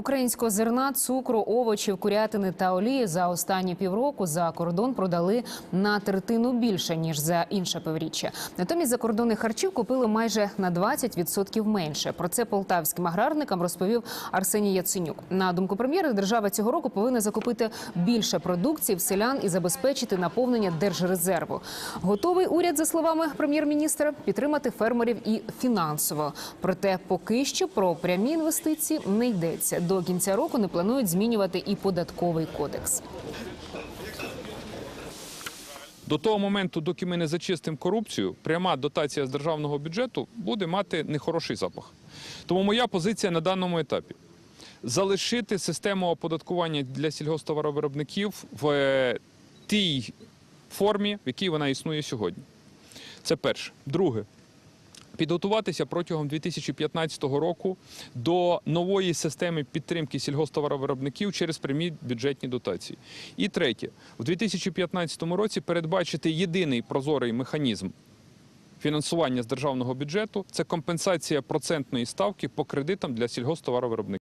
Українського зерна, цукру, овочів, курятини та олії за останні півроку за кордон продали на третину більше ніж за інше півріччя. Натомість закордонних харчів купили майже на 20% менше. Про це полтавським аграрникам розповів Арсеній Яценюк. На думку прем'єра, держава цього року повинна закупити більше продукції в селян і забезпечити наповнення держрезерву. Готовий уряд, за словами прем'єр-міністра, підтримати фермерів і фінансово. Проте поки що про прямі інвестиції не йдеться. До кінця року не планують змінювати і податковий кодекс. До того моменту, доки ми не зачистимо корупцію, пряма дотація з державного бюджету буде мати нехороший запах. Тому моя позиція на даному етапі залишити систему оподаткування для сільгосптоваровиробників в е, тій формі, в якій вона існує сьогодні. Це перше. Друге. Підготуватися протягом 2015 року до нової системи підтримки сільгосптоваровиробників через прямі бюджетні дотації. І третє, у 2015 році передбачити єдиний прозорий механізм фінансування з державного бюджету це компенсація процентної ставки по кредитам для сільгосптоваровиробників.